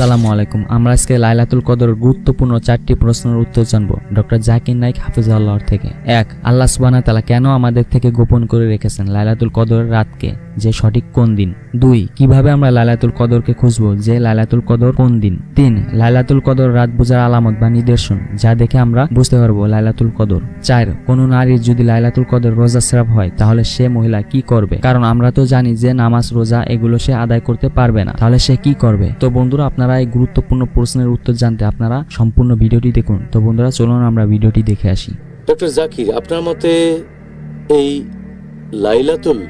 আসসালামু আলাইকুম। আমরা আজকে লাইলাতুল কদর গুরুত্বপূর্ণ চারটি প্রশ্নের উত্তর জানব। ডক্টর জাকির নাইক হাফিজাল্লাহর থেকে। এক, আল্লাহ সুবহানাহু তাআলা কেন আমাদের থেকে গোপন করে রেখেছেন লাইলাতুল কদর রাতকে? যে সঠিক কোন দিন? দুই, কীভাবে আমরা লাইলাতুল কদরকে খুঁজবো? যে লাইলাতুল কদর কোন দিন? তিন, লাইলাতুল কদর রাত বোঝার আলামত বা নিদর্শন, যা দেখে আমরা বুঝতে পারব লাইলাতুল কদর। চার, কোন নারীর যদি লাইলাতুল কদর রোজা স্রাব হয়, তাহলে সে মহিলা কি করবে? কারণ আমরা তো জানি যে নামাজ, রোজা, এগুলো সে আদায় করতে পারবে না। তাহলে সে কি করবে? তো বন্ধুরা, আপনারা এই গুরুত্বপূর্ণ প্রশ্নের উত্তর জানতে আপনারা সম্পূর্ণ ভিডিওটি দেখুন। তো বন্ধুরা চলুন আমরা ভিডিওটি দেখে আসি। ডক্টর জাকির আপনার মতে এই লাইলাতুল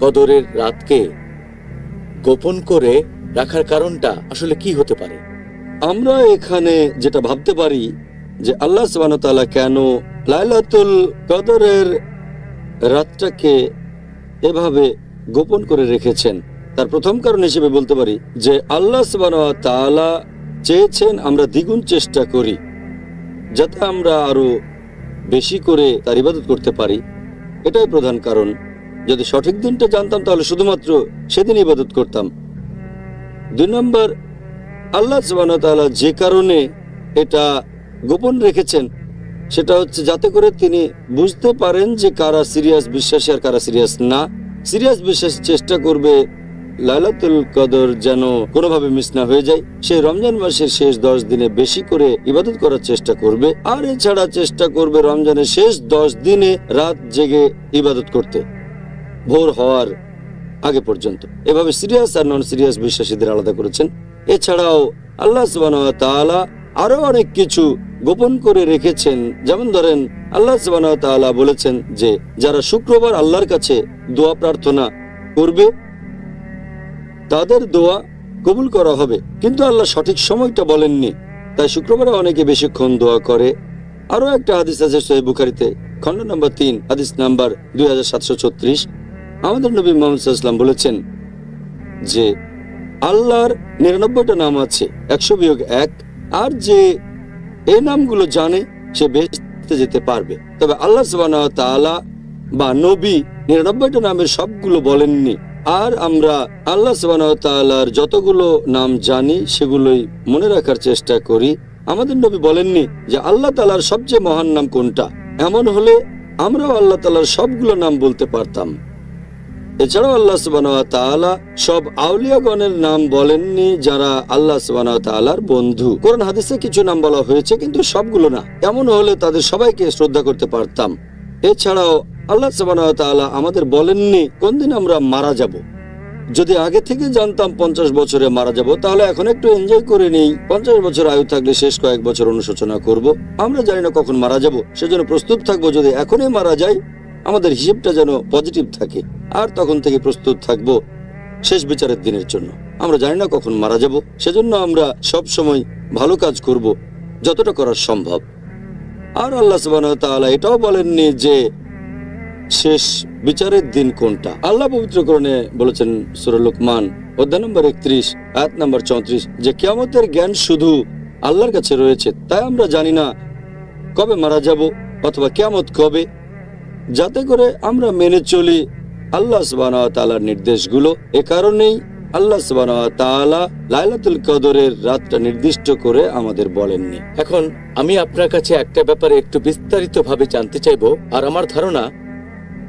কদরের রাতকে গোপন করে রাখার কারণটা আসলে কি হতে পারে? আমরা এখানে যেটা ভাবতে পারি যে আল্লাহ সুবাহতালা কেন লাইলাতুল কদরের রাতটাকে এভাবে গোপন করে রেখেছেন? তার প্রথম কারণ হিসেবে বলতে পারি যে আল্লাহ তাআলা চেয়েছেন আমরা দ্বিগুণ চেষ্টা করি, যাতে আমরা আরও বেশি করে তার ইবাদত করতে পারি। এটাই প্রধান কারণ। যদি সঠিক দিনটা জানতাম, তাহলে শুধুমাত্র সেদিন ইবাদত করতাম। দুই নম্বর, আল্লাহ সুবাহতালা যে কারণে এটা গোপন রেখেছেন, সেটা হচ্ছে যাতে করে তিনি বুঝতে পারেন যে কারা সিরিয়াস বিশ্বাসী আর কারা সিরিয়াস না। সিরিয়াস বিশ্বাস চেষ্টা করবে লাইলাতুল কদর যেন কোনোভাবে মিস না হয়ে যায়। সে রমজান মাসের শেষ দশ দিনে বেশি করে ইবাদত করার চেষ্টা করবে। আর এছাড়া চেষ্টা করবে রমজানের শেষ দশ দিনে রাত জেগে ইবাদত করতে। ভোর হওয়ার আগে পর্যন্ত। এভাবে সিরিয়াস আর নন সিরিয়াস বিশ্বাসীদের আলাদা করেছেন। এছাড়াও আল্লাহ সুবাহ আরও অনেক কিছু গোপন করে রেখেছেন। যেমন ধরেন, আল্লাহ সুবাহ বলেছেন যে, যারা শুক্রবার আল্লাহর কাছে দোয়া প্রার্থনা করবে তাদের দোয়া কবুল করা হবে। কিন্তু আল্লাহ সঠিক সময়টা বলেননি। তাই শুক্রবারে অনেকে বেশিক্ষণ দোয়া করে। আরও একটা হাদিস আছে সোহেব বুখারিতে, খণ্ড নম্বর তিন, হাদিস নাম্বার দু হাজার সাতশো ছত্রিশ। আমাদের নবী মোহাম্মদ বলেছেন যে, আল্লাহর নিরানব্বইটা নাম আছে, একশো বিয়োগ এক। আর যে এই নামগুলো জানে, সে বেহেশতে যেতে পারবে। তবে আল্লাহ ওয়া বা নবী নিরানব্বইটা নামের সবগুলো বলেননি। আর আমরা আল্লাহ তাআলার যতগুলো নাম জানি, সেগুলোই মনে রাখার চেষ্টা করি। আমাদের নবী বলেননি যে আল্লাহ তালার সবচেয়ে মহান নাম কোনটা? এমন হলে আমরাও আল্লাহ তালার সবগুলো নাম বলতে পারতাম। এছাড়াও আল্লাহ সুবাহ সব আউলিয়াগণের নাম বলেননি যারা আল্লাহ সুবাহ তাআলার বন্ধু। কোরআন হাদিসে কিছু নাম বলা হয়েছে, কিন্তু সবগুলো না। এমন হলে তাদের সবাইকে শ্রদ্ধা করতে পারতাম। এছাড়াও আল্লাহ সুবাহ তাআলা আমাদের বলেননি, কোন দিন আমরা মারা যাব। যদি আগে থেকে জানতাম পঞ্চাশ বছরে মারা যাব, তাহলে এখন একটু এনজয় করে নেই। পঞ্চাশ বছর আয়ু থাকলে শেষ কয়েক বছর অনুশোচনা করব। আমরা জানি না কখন মারা যাব, সেজন্য প্রস্তুত থাকব। যদি এখনই মারা যাই, আমাদের হিসেবটা যেন পজিটিভ থাকে। আর তখন থেকে প্রস্তুত থাকব শেষ বিচারের দিনের জন্য। আমরা জানি না কখন মারা যাব, সেজন্য আমরা সব সময় ভালো কাজ করব, যতটা করা সম্ভব। আর আল্লাহ তাআলা এটাও বলেননি যে শেষ বিচারের দিন কোনটা? আল্লাহ পবিত্রকরণে বলেছেন সূরা লোকমান, অধ্যায় নম্বর একত্রিশ, আয়াত নম্বর চৌত্রিশ, যে কিয়ামতের জ্ঞান শুধু আল্লাহর কাছে রয়েছে, তাই আমরা জানি না কবে মারা যাব অথবা কিয়ামত কবে। যাতে করে আমরা মেনে চলি আল্লাহ সুবাহ তালার নির্দেশগুলো। এ কারণেই আল্লাহ সুবাহ তাআলা লাইলাতুল কদরের রাতটা নির্দিষ্ট করে আমাদের বলেননি। এখন আমি আপনার কাছে একটা ব্যাপারে একটু বিস্তারিতভাবে জানতে চাইব, আর আমার ধারণা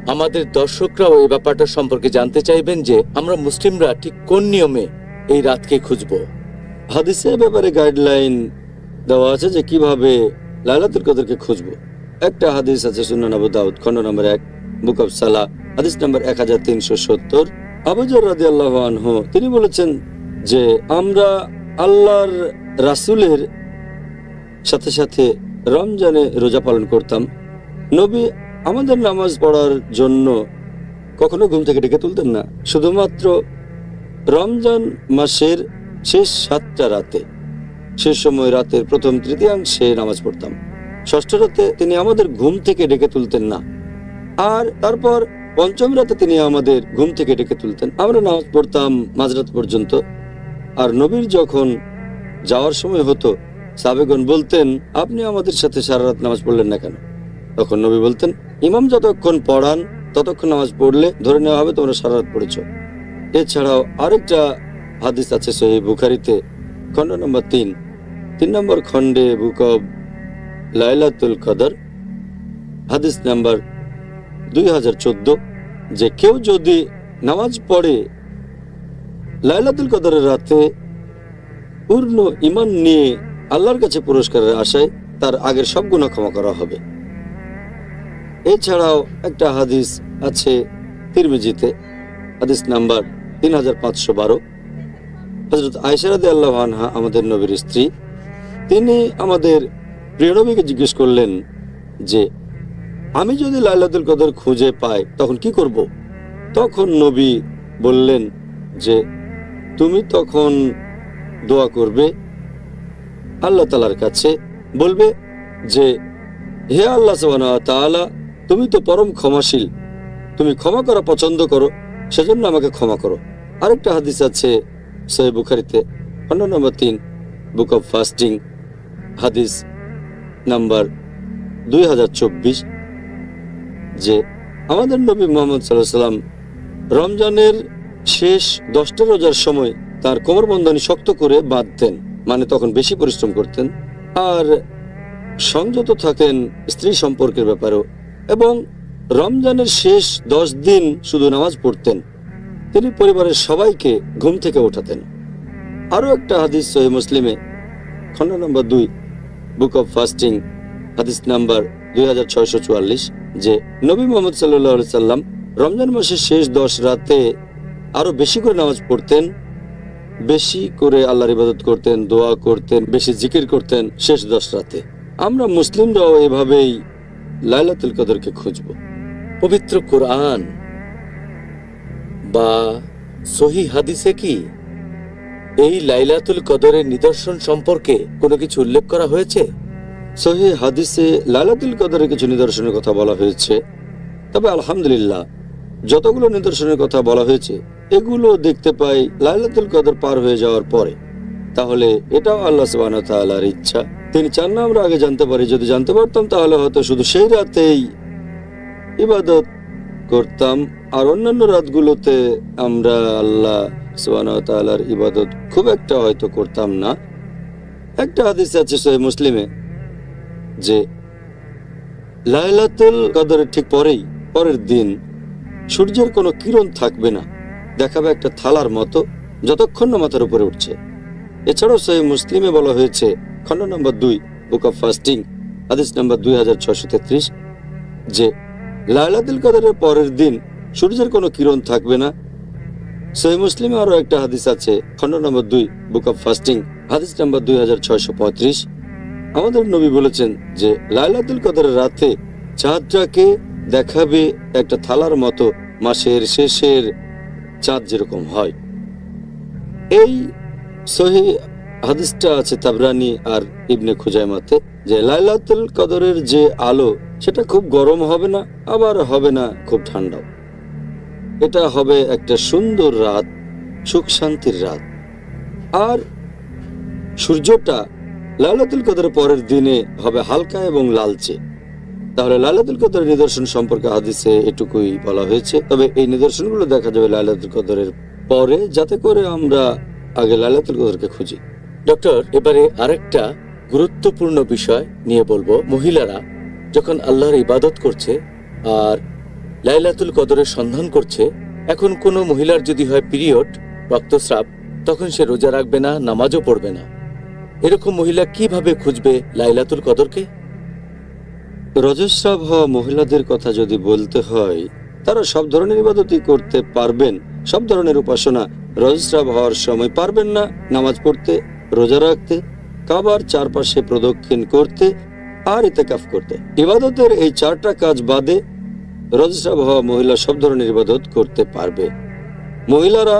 আমাদের দর্শকরাও এই ব্যাপারটা সম্পর্কে জানতে চাইবেন যে আমরা মুসলিমরা ঠিক কোন নিয়মে এই রাতকে খুঁজবো। হাদিসের ব্যাপারে গাইডলাইন দেওয়া আছে যে কীভাবে লাইলাতুল কদরকে খুঁজব। একটা হাদিস আছে সুনান আবু দাউদ খন্ড নম্বর এক, বুক অফ সালা হাদিস নম্বর এক হাজার তিনশো সত্তর। আবুজর রাদি আল্লাহ আনহু, তিনি বলেছেন যে আমরা আল্লাহর রাসুলের সাথে সাথে রমজানে রোজা পালন করতাম। নবী আমাদের নামাজ পড়ার জন্য কখনো ঘুম থেকে ডেকে তুলতেন না। শুধুমাত্র রমজান মাসের শেষ সাতটা রাতে শেষ সময় রাতের প্রথম তৃতীয়াংশে নামাজ পড়তাম। ষষ্ঠ রাতে তিনি আমাদের ঘুম থেকে ডেকে তুলতেন না। আর তারপর পঞ্চম রাতে তিনি আমাদের ঘুম থেকে ডেকে তুলতেন। আমরা নামাজ পড়তাম মাঝরাত পর্যন্ত। আর নবীর যখন যাওয়ার সময় হতো সাবেগন বলতেন, আপনি আমাদের সাথে সারা রাত নামাজ পড়লেন না কেন? তখন নবী বলতেন, ইমাম যতক্ষণ পড়ান, ততক্ষণ নামাজ পড়লে ধরে নেওয়া হবে তোমরা সারা রাত পড়েছ। এছাড়াও আরেকটা হাদিস আছে সহি বুখারিতে, খণ্ড নম্বর তিন। তিন নম্বর খণ্ডে বুক অব লাইলাতুল কদর, হাদিস নাম্বার দুই হাজার চোদ্দ, যে কেউ যদি নামাজ পড়ে, লাইলাতুল কদরের রাতে পূর্ণ ইমান নিয়ে আল্লাহর কাছে পুরস্কারের আশায় তার আগের সব গুণা ক্ষমা করা হবে। এছাড়াও একটা হাদিস আছে তিরমিজিতে, হাদিস নাম্বার তিন হাজার পাঁচশো বারো। হজরত আয়সারাদি আল্লাহ আনহা আমাদের নবীর স্ত্রী, তিনি আমাদের প্রিয় নবীকে জিজ্ঞেস করলেন যে, আমি যদি লাইলাতুল কদর খুঁজে পাই, তখন কি করব? তখন নবী বললেন যে, তুমি তখন দোয়া করবে, আল্লাহ তালার কাছে বলবে যে, হে আল্লাহ তাআলা তুমি তো পরম ক্ষমাশীল। তুমি ক্ষমা করা পছন্দ করো, সেজন্য আমাকে ক্ষমা করো। আরেকটা হাদিস আছে সহি বুখারিতে খণ্ড নম্বর তিন, বুক অফ ফাস্টিং, হাদিস নাম্বার দুই হাজার চব্বিশ, যে আমাদের নবী মোহাম্মদ সাল্লাহ সাল্লাম রমজানের শেষ দশটা রোজার সময় তার কোমরবন্ধনী শক্ত করে বাঁধতেন মানে তখন বেশি পরিশ্রম করতেন। আর সংযত থাকেন স্ত্রী সম্পর্কের ব্যাপারেও। এবং রমজানের শেষ দশ দিন শুধু নামাজ পড়তেন। তিনি পরিবারের সবাইকে ঘুম থেকে ওঠাতেন। আরও একটা হাদিস সহি মুসলিমে, খণ্ড নম্বর দুই, বুক অফ ফাস্টিং, হাদিস নাম্বার দুই হাজার ছয়শো চুয়াল্লিশ, যে নবী মোহাম্মদ সাল্লাহ সাল্লাম রমজান মাসের শেষ দশ রাতে আরও বেশি করে নামাজ পড়তেন, বেশি করে আল্লাহর ইবাদত করতেন, দোয়া করতেন, বেশি জিকির করতেন শেষ দশ রাতে। আমরা মুসলিমরাও এভাবেই লাইলাতুল কদরকে খুঁজব। পবিত্র কোরআন বা সহি হাদিসে কি এই লাইলাতুল কদরের নিদর্শন সম্পর্কে কোনো কিছু উল্লেখ করা হয়েছে? সহি হাদিসে লাইলাতুল কদরের কিছু নিদর্শনের কথা বলা হয়েছে। তবে আলহামদুলিল্লাহ, যতগুলো নিদর্শনের কথা বলা হয়েছে, এগুলো দেখতে পাই লাইলাতুল কদর পার হয়ে যাওয়ার পরে। তাহলে এটাও আল্লাহ ওয়া ইচ্ছা। তিনি চান না আমরা আগে জানতে পারি, যদি জানতে পারতাম তাহলে হয়তো শুধু সেই রাতেই ইবাদত করতাম। আর অন্যান্য রাতগুলোতে আমরা আল্লাহ ওয়া ইবাদত খুব একটা হয়তো করতাম না। একটা হাদিস আছে সহিহ মুসলিমে যে, লাইলাতুল কদরের ঠিক পরেই, পরের দিন সূর্যের কোনো কিরণ থাকবে না। দেখাবে একটা থালার মতো, যতক্ষণ না মাথার উপরে উঠছে। এছাড়াও সেই মুসলিমে বলা হয়েছে খণ্ড নম্বর দুই বুক অফ ফাস্টিং হাদিস নম্বর দুই হাজার ছশো তেত্রিশ, যে লাইলাতুল কদরের পরের দিন সূর্যের কোনো কিরণ থাকবে না। সহি মুসলিমে আরও একটা হাদিস আছে, খণ্ড নম্বর দুই বুক অফ ফাস্টিং হাদিস নম্বর দুই হাজার ছয়শো পঁয়ত্রিশ। আমাদের নবী বলেছেন যে লাইলাতুল কদরের রাতে চাঁদটাকে দেখাবে একটা থালার মতো মাসের শেষের চাঁদ যেরকম হয়। এই সহি হাদিসটা আছে তাবরানি আর ইবনে খুজাইমাতে, যে লাইলাতুল কদরের যে আলো, সেটা খুব গরম হবে না, আবার হবে না খুব ঠান্ডাও। এটা হবে একটা সুন্দর রাত, সুখ শান্তির রাত। আর সূর্যটা লাইলাতুল কদরের পরের দিনে হবে হালকা এবং লালচে। তাহলে লাইলাতুল কদরের নিদর্শন সম্পর্কে হাদিসে এটুকুই বলা হয়েছে। তবে এই নিদর্শনগুলো দেখা যাবে লাইলাতুল কদরের পরে, যাতে করে আমরা আগে লাইলাতুল কদরকে খুঁজি। ডক্টর, এবারে আরেকটা গুরুত্বপূর্ণ বিষয় নিয়ে বলব। মহিলারা যখন আল্লাহর ইবাদত করছে আর লাইলাতুল কদরের সন্ধান করছে, এখন কোনো মহিলার যদি হয় পিরিয়ড, রক্তস্রাব, তখন সে রোজা রাখবে না, নামাজও পড়বে না। এরকম মহিলা কীভাবে খুঁজবে লাইলাতুল কদরকে? রজস্রাব হওয়া মহিলাদের কথা যদি বলতে হয়, তারা সব ধরনের ইবাদতই করতে পারবেন। সব ধরনের উপাসনা রজস্রাব হওয়ার সময় পারবেন না, নামাজ পড়তে রোজা রাখতে, কাবার চারপাশে প্রদক্ষিণ করতে আর ইতেকাফ করতে। ইবাদতের এই চারটা কাজ বাদে রজস্রাব হওয়া মহিলা সব ধরনের ইবাদত করতে পারবে। মহিলারা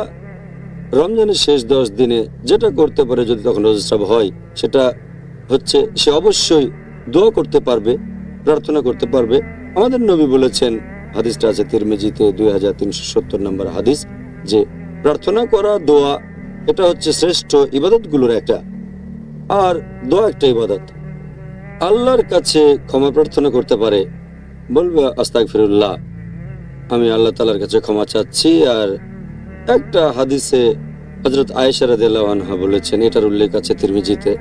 রমজানের শেষ দশ দিনে যেটা করতে পারে যদি তখন রজস্রাব হয়, সেটা হচ্ছে সে অবশ্যই দোয়া করতে পারবে, প্রার্থনা করতে পারবে। আমাদের নবী বলেছেন, হাদিসটা আছে তিরমিজিতে দুই হাজার তিনশো সত্তর নম্বর হাদিস, যে প্রার্থনা করা, দোয়া এটা হচ্ছে শ্রেষ্ঠ ইবাদতগুলোর একটা। আর দোয়া একটা ইবাদত। আল্লাহর কাছে ক্ষমা প্রার্থনা করতে পারে। বলবে আস্তাক ফিরুল্লাহ আমি আল্লাহ তালার কাছে ক্ষমা চাচ্ছি। আর একটা হাদিসে হজরত আয়েশা রাদিয়াল্লাহু আনহা বলেছেন, এটার উল্লেখ আছে তিরমিজিতে,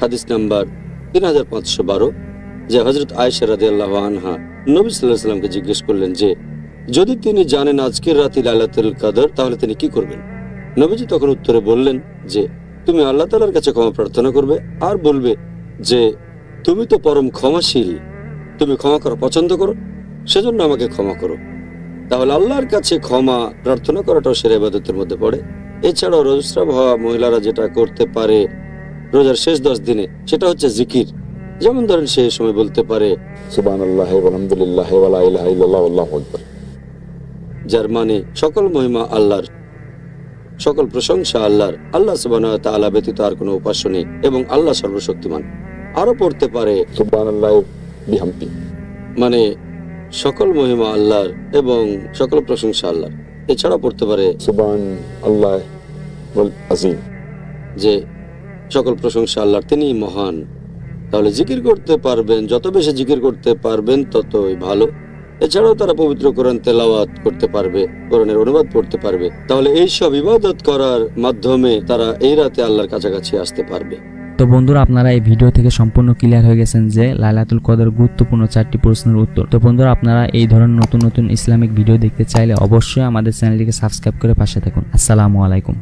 হাদিস নাম্বার তিন হাজার পাঁচশো বারো, যে হজরত আয়েশা রাদিয়াল্লাহু আনহা নবী সাল্লাহ সাল্লামকে জিজ্ঞেস করলেন যে, যদি তিনি জানেন আজকের রাতি লাইলাতুল কাদর, তাহলে তিনি কি করবেন? নবীজি তখন উত্তরে বললেন যে, তুমি আল্লাহ তালার কাছে ক্ষমা প্রার্থনা করবে আর বলবে যে, তুমি তো পরম ক্ষমাশীল। তুমি ক্ষমা করা পছন্দ করো, সেজন্য আমাকে ক্ষমা করো। তাহলে আল্লাহর কাছে ক্ষমা প্রার্থনা করাটাও সেরা ইবাদতের মধ্যে পড়ে। এছাড়াও রজস্রাব হওয়া মহিলারা যেটা করতে পারে রোজার শেষ দশ দিনে, সেটা হচ্ছে জিকির। যেমন ধরেন সেই সময় বলতে পারে যার মানে সকল মহিমা আল্লাহর। সকল প্রশংসা আল্লাহর। আল্লাহ সুবাহ ব্যতীত আর কোনো উপাস্য নেই এবং আল্লাহ সর্বশক্তিমান। আরও পড়তে পারে মানে সকল মহিমা আল্লাহর এবং সকল প্রশংসা আল্লাহর। এছাড়া পড়তে পারে সুবহান আল্লাহ আজিম যে সকল প্রশংসা আল্লাহর তিনিই মহান। তাহলে জিকির করতে পারবেন যত বেশি জিকির করতে পারবেন ততই ভালো। এছাড়াও তারা পবিত্র কোরআন তেলাওয়াত করতে পারবে, কোরআনের অনুবাদ পড়তে পারবে। তাহলে এই সব ইবাদত করার মাধ্যমে তারা এই রাতে আল্লাহর কাছাকাছি আসতে পারবে। তো বন্ধুরা, আপনারা এই ভিডিও থেকে সম্পূর্ণ ক্লিয়ার হয়ে গেছেন যে লাইলাতুল কদর গুরুত্বপূর্ণ চারটি প্রশ্নের উত্তর। তো বন্ধুরা, আপনারা এই ধরনের নতুন নতুন ইসলামিক ভিডিও দেখতে চাইলে অবশ্যই আমাদের চ্যানেলটিকে সাবস্ক্রাইব করে পাশে থাকুন। আসসালামু আলাইকুম।